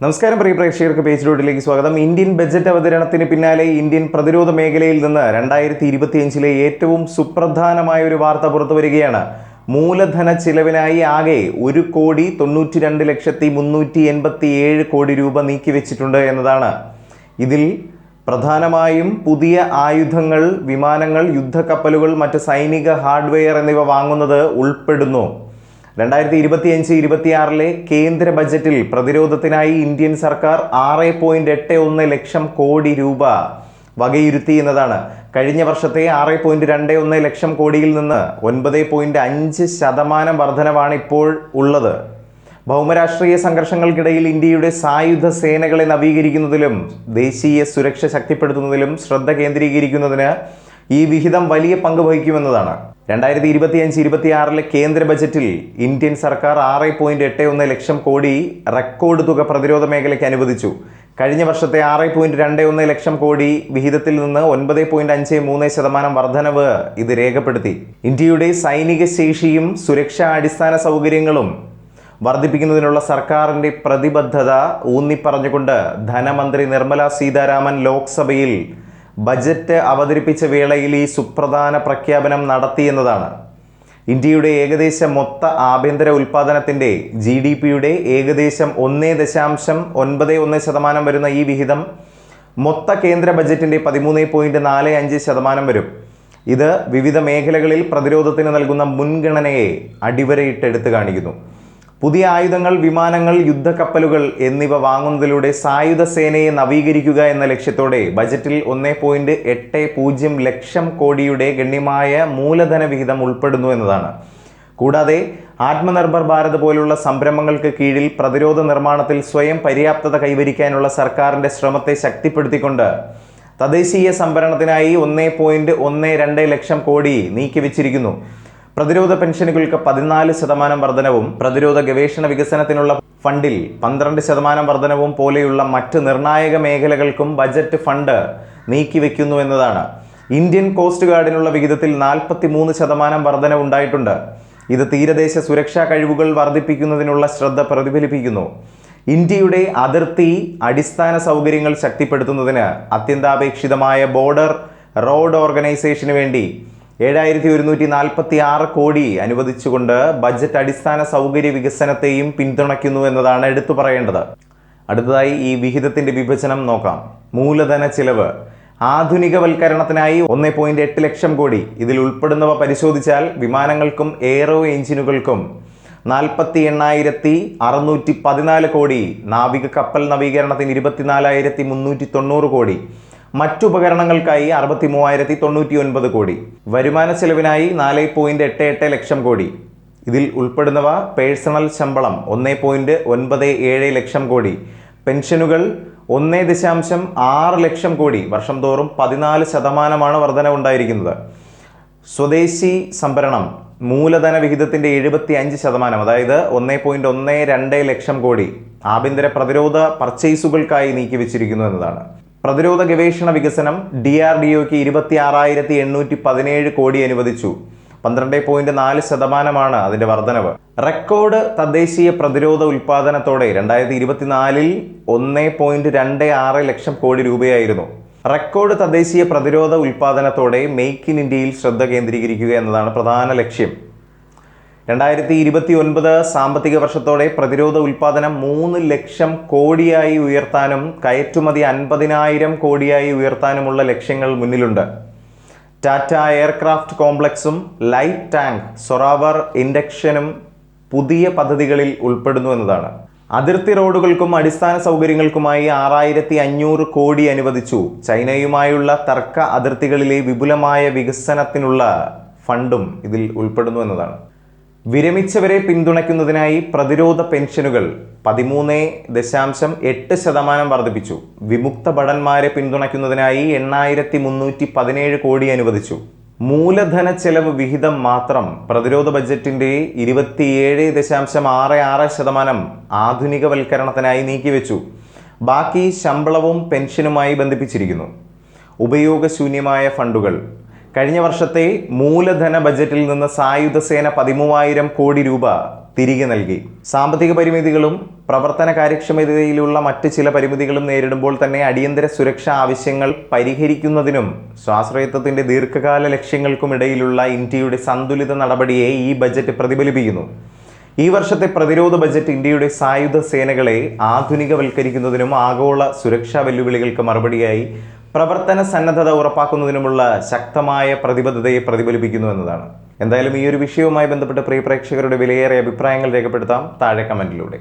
നമസ്കാരം പ്രിയ പ്രേക്ഷകർക്ക് പേജ് റോഡിലേക്ക് സ്വാഗതം. ഇന്ത്യൻ ബജറ്റ് അവതരണത്തിന് പിന്നാലെ ഇന്ത്യൻ പ്രതിരോധ മേഖലയിൽ നിന്ന് രണ്ടായിരത്തി ഇരുപത്തിയഞ്ചിലെ ഏറ്റവും സുപ്രധാനമായ ഒരു വാർത്ത പുറത്തു വരികയാണ്. മൂലധന ചിലവിനായി ആകെ ഒരു കോടി തൊണ്ണൂറ്റി രണ്ട് ലക്ഷത്തി മുന്നൂറ്റി എൺപത്തി ഏഴ് കോടി രൂപ നീക്കിവെച്ചിട്ടുണ്ട് എന്നതാണ്. ഇതിൽ പ്രധാനമായും പുതിയ ആയുധങ്ങൾ വിമാനങ്ങൾ യുദ്ധക്കപ്പലുകൾ മറ്റ് സൈനിക ഹാർഡ്വെയർ എന്നിവ വാങ്ങുന്നത് ഉൾപ്പെടുന്നു. രണ്ടായിരത്തി ഇരുപത്തി അഞ്ച് ഇരുപത്തിയാറിലെ കേന്ദ്ര ബജറ്റിൽ പ്രതിരോധത്തിനായി ഇന്ത്യൻ സർക്കാർ ആറ് പോയിന്റ് എട്ട് ഒന്ന് ലക്ഷം കോടി രൂപ വകയിരുത്തി എന്നതാണ്. കഴിഞ്ഞ വർഷത്തെ ആറ് പോയിന്റ് രണ്ട് ഒന്ന് ലക്ഷം കോടിയിൽ നിന്ന് ഒൻപത് പോയിന്റ് അഞ്ച് ശതമാനം വർധനവാണ് ഇപ്പോൾ ഉള്ളത്. ഭൗമരാഷ്ട്രീയ സംഘർഷങ്ങൾക്കിടയിൽ ഇന്ത്യയുടെ സായുധ സേനകളെ നവീകരിക്കുന്നതിലും ദേശീയ സുരക്ഷ ശക്തിപ്പെടുത്തുന്നതിലും ശ്രദ്ധ കേന്ദ്രീകരിക്കുന്നതിന് ഈ വിഹിതം വലിയ പങ്ക് വഹിക്കുമെന്നതാണ്. രണ്ടായിരത്തി ഇരുപത്തി അഞ്ച് ഇരുപത്തിയാറിലെ കേന്ദ്ര ബജറ്റിൽ ഇന്ത്യൻ സർക്കാർ ആറ് പോയിന്റ് എട്ട് ഒന്ന് ലക്ഷം കോടി റെക്കോർഡ് തുക പ്രതിരോധ മേഖലയ്ക്ക് അനുവദിച്ചു. കഴിഞ്ഞ വർഷത്തെ ആറ് പോയിന്റ് രണ്ട് ഒന്ന് ലക്ഷം കോടി വിഹിതത്തിൽ നിന്ന് ഒൻപത് പോയിന്റ് അഞ്ച് മൂന്ന് ശതമാനം വർധനവ് ഇത് രേഖപ്പെടുത്തി. ഇന്ത്യയുടെ സൈനിക ശേഷിയും സുരക്ഷാ അടിസ്ഥാന സൗകര്യങ്ങളും വർദ്ധിപ്പിക്കുന്നതിനുള്ള സർക്കാരിന്റെ പ്രതിബദ്ധത ഊന്നിപ്പറഞ്ഞുകൊണ്ട് ധനമന്ത്രി നിർമ്മല സീതാരാമൻ ലോക്സഭയിൽ ബജറ്റ് അവതരിപ്പിച്ച വേളയിൽ ഈ സുപ്രധാന പ്രഖ്യാപനം നടത്തിയെന്നതാണ് ഇന്ത്യയുടെ ഏകദേശം മൊത്ത ആഭ്യന്തര ഉൽപ്പാദനത്തിന്റെ ജി ഡി പിയുടെ ഏകദേശം ഒന്നേ ദശാംശം ഒൻപത് ഒന്ന് ശതമാനം വരുന്ന ഈ വിഹിതം മൊത്ത കേന്ദ്ര ബജറ്റിന്റെ പതിമൂന്ന് പോയിന്റ് നാല് അഞ്ച് ശതമാനം വരും. ഇത് വിവിധ മേഖലകളിൽ പ്രതിരോധത്തിന് നൽകുന്ന മുൻഗണനയെ അടിവരയിട്ടെടുത്ത് കാണിക്കുന്നു. പുതിയ ആയുധങ്ങൾ വിമാനങ്ങൾ യുദ്ധക്കപ്പലുകൾ എന്നിവ വാങ്ങുന്നതിലൂടെ സായുധ സേനയെ നവീകരിക്കുക എന്ന ലക്ഷ്യത്തോടെ ബജറ്റിൽ ഒന്നേ പോയിന്റ് എട്ട് പൂജ്യം ലക്ഷം കോടിയുടെ ഗണ്യമായ മൂലധന വിഹിതം ഉൾപ്പെടുന്നു എന്നതാണ്. കൂടാതെ ആത്മനിർഭർ ഭാരത് പോലുള്ള സംരംഭങ്ങൾക്ക് കീഴിൽ പ്രതിരോധ നിർമ്മാണത്തിൽ സ്വയം പര്യാപ്തത കൈവരിക്കാനുള്ള സർക്കാരിന്റെ ശ്രമത്തെ ശക്തിപ്പെടുത്തിക്കൊണ്ട് തദ്ദേശീയ സംഭരണത്തിനായി ഒന്നേ പോയിന്റ് ഒന്ന് രണ്ട് ലക്ഷം കോടി നീക്കിവെച്ചിരിക്കുന്നു. പ്രതിരോധ പെൻഷനുകൾക്ക് പതിനാല് ശതമാനം വർധനവും പ്രതിരോധ ഗവേഷണ വികസനത്തിനുള്ള ഫണ്ടിൽ പന്ത്രണ്ട് ശതമാനം വർധനവും പോലെയുള്ള മറ്റ് നിർണായക മേഖലകൾക്കും ബജറ്റ് ഫണ്ട് നീക്കിവെക്കുന്നു എന്നതാണ്. ഇന്ത്യൻ കോസ്റ്റ് ഗാർഡിനുള്ള വിഹിതത്തിൽ നാൽപ്പത്തി മൂന്ന് ശതമാനം വർധന ഉണ്ടായിട്ടുണ്ട്. ഇത് തീരദേശ സുരക്ഷാ കഴിവുകൾ വർദ്ധിപ്പിക്കുന്നതിനുള്ള ശ്രദ്ധ പ്രതിഫലിപ്പിക്കുന്നു. ഇന്ത്യയുടെ അതിർത്തി അടിസ്ഥാന സൗകര്യങ്ങൾ ശക്തിപ്പെടുത്തുന്നതിന് അത്യന്താപേക്ഷിതമായ ബോർഡർ റോഡ് ഓർഗനൈസേഷന് വേണ്ടി ഏഴായിരത്തി ഒരുന്നൂറ്റി നാൽപ്പത്തി ആറ് കോടി അനുവദിച്ചുകൊണ്ട് ബജറ്റ് അടിസ്ഥാന സൗകര്യ വികസനത്തെയും പിന്തുണയ്ക്കുന്നു എന്നതാണ് എടുത്തു പറയേണ്ടത്. അടുത്തതായി ഈ വിഹിതത്തിന്റെ വിഭജനം നോക്കാം. മൂലധന ചിലവ്. ആധുനികവൽക്കരണത്തിനായി ഒന്നേ പോയിന്റ് എട്ട് ലക്ഷം കോടി. ഇതിൽ ഉൾപ്പെടുന്നവ പരിശോധിച്ചാൽ വിമാനങ്ങൾക്കും എയറോ എഞ്ചിനുകൾക്കും നാൽപ്പത്തി എണ്ണായിരത്തി അറുന്നൂറ്റി പതിനാല് കോടി. നാവിക കപ്പൽ നവീകരണത്തിന് ഇരുപത്തിനാലായിരത്തി മുന്നൂറ്റി തൊണ്ണൂറ് കോടി. മറ്റുപകരണങ്ങൾക്കായി അറുപത്തി മൂവായിരത്തി തൊണ്ണൂറ്റി ഒൻപത് കോടി. വരുമാന ചെലവിനായി നാല് പോയിന്റ് എട്ട് എട്ട് ലക്ഷം കോടി. ഇതിൽ ഉൾപ്പെടുന്നവ പേഴ്സണൽ ശമ്പളം ഒന്ന് പോയിന്റ് ഒൻപത് ഏഴ് ലക്ഷം കോടി. പെൻഷനുകൾ ഒന്ന് ദശാംശം ആറ് ലക്ഷം കോടി. വർഷം തോറും പതിനാല് ശതമാനമാണ് വർധന ഉണ്ടായിരിക്കുന്നത്. സ്വദേശി സംഭരണം മൂലധന വിഹിതത്തിന്റെ എഴുപത്തി അഞ്ച് ശതമാനം അതായത് ഒന്ന് പോയിന്റ് ഒന്ന് രണ്ട് ലക്ഷം കോടി ആഭ്യന്തര പ്രതിരോധ പർച്ചേസുകൾക്കായി നീക്കിവെച്ചിരിക്കുന്നു എന്നതാണ്. പ്രതിരോധ ഗവേഷണ വികസനം ഡി ആർ ഡി ഒക്ക് ഇരുപത്തി ആറായിരത്തി എണ്ണൂറ്റി പതിനേഴ് കോടി അനുവദിച്ചു. പന്ത്രണ്ട് പോയിന്റ് നാല് ശതമാനമാണ് അതിന്റെ വർധനവ്. റെക്കോർഡ് തദ്ദേശീയ പ്രതിരോധ ഉൽപാദനത്തോടെ രണ്ടായിരത്തി ഇരുപത്തിനാലിൽ ഒന്ന് പോയിന്റ് രണ്ട് ആറ് ലക്ഷം കോടി രൂപയായിരുന്നു. റെക്കോർഡ് തദ്ദേശീയ പ്രതിരോധ ഉൽപാദനത്തോടെ മെയ്ക്ക് ഇൻ ഇന്ത്യയിൽ ശ്രദ്ധ കേന്ദ്രീകരിക്കുക എന്നതാണ് പ്രധാന ലക്ഷ്യം. രണ്ടായിരത്തി ഇരുപത്തി ഒൻപത് സാമ്പത്തിക വർഷത്തോടെ പ്രതിരോധ ഉൽപാദനം മൂന്ന് ലക്ഷം കോടിയായി ഉയർത്താനും കയറ്റുമതി അൻപതിനായിരം കോടിയായി ഉയർത്താനുമുള്ള ലക്ഷ്യങ്ങൾ മുന്നിലുണ്ട്. ടാറ്റ എയർക്രാഫ്റ്റ് കോംപ്ലക്സും ലൈറ്റ് ടാങ്ക് സൊറാവർ ഇൻഡക്ഷനും പുതിയ പദ്ധതികളിൽ ഉൾപ്പെടുന്നു എന്നതാണ്. അതിർത്തി റോഡുകൾക്കും അടിസ്ഥാന സൗകര്യങ്ങൾക്കുമായി ആറായിരത്തി അഞ്ഞൂറ് കോടി അനുവദിച്ചു. ചൈനയുമായുള്ള തർക്ക അതിർത്തികളിലെ വിപുലമായ വികസനത്തിനുള്ള ഫണ്ടും ഇതിൽ ഉൾപ്പെടുന്നു എന്നതാണ്. വിരമിച്ചവരെ പിന്തുണയ്ക്കുന്നതിനായി പ്രതിരോധ പെൻഷനുകൾ പതിമൂന്ന് ദശാംശം എട്ട് ശതമാനം വർദ്ധിപ്പിച്ചു. വിമുക്ത ഭടന്മാരെ പിന്തുണയ്ക്കുന്നതിനായി എണ്ണായിരത്തി മുന്നൂറ്റി പതിനേഴ് കോടി അനുവദിച്ചു. മൂലധന ചെലവ് വിഹിതം മാത്രം പ്രതിരോധ ബജറ്റിന്റെ ഇരുപത്തിയേഴ് ദശാംശം ആറ് ആറ് ശതമാനം ആധുനികവൽക്കരണത്തിനായി നീക്കിവെച്ചു. ബാക്കി ശമ്പളവും പെൻഷനുമായി ബന്ധിപ്പിച്ചിരിക്കുന്നു. ഉപയോഗശൂന്യമായ ഫണ്ടുകൾ കഴിഞ്ഞ വർഷത്തെ മൂലധന ബജറ്റിൽ നിന്ന് സായുധ സേന പതിമൂവായിരം കോടി രൂപ തിരികെ നൽകി. സാമ്പത്തിക പരിമിതികളും പ്രവർത്തന കാര്യക്ഷമതയിലുള്ള മറ്റ് ചില പരിമിതികളും നേരിടുമ്പോൾ തന്നെ അടിയന്തര സുരക്ഷാ ആവശ്യങ്ങൾ പരിഹരിക്കുന്നതിനും സ്വാശ്രയത്വത്തിന്റെ ദീർഘകാല ലക്ഷ്യങ്ങൾക്കും ഇടയിലുള്ള ഇന്ത്യയുടെ സന്തുലിത നടപടിയെ ഈ ബജറ്റ് പ്രതിഫലിപ്പിക്കുന്നു. ഈ വർഷത്തെ പ്രതിരോധ ബജറ്റ് ഇന്ത്യയുടെ സായുധ സേനകളെ ആധുനികവൽക്കരിക്കുന്നതിനും ആഗോള സുരക്ഷാ വെല്ലുവിളികൾക്ക് മറുപടിയായി പ്രവർത്തന സന്നദ്ധത ഉറപ്പാക്കുന്നതിനുമുള്ള ശക്തമായ പ്രതിബദ്ധതയെ പ്രതിഫലിപ്പിക്കുന്നു എന്നതാണ്. എന്തായാലും ഈ ഒരു വിഷയവുമായി ബന്ധപ്പെട്ട് പ്രിയ പ്രേക്ഷകരുടെ വിലയേറിയ അഭിപ്രായങ്ങൾ രേഖപ്പെടുത്താം. താഴെ കമന്റിലൂടെ.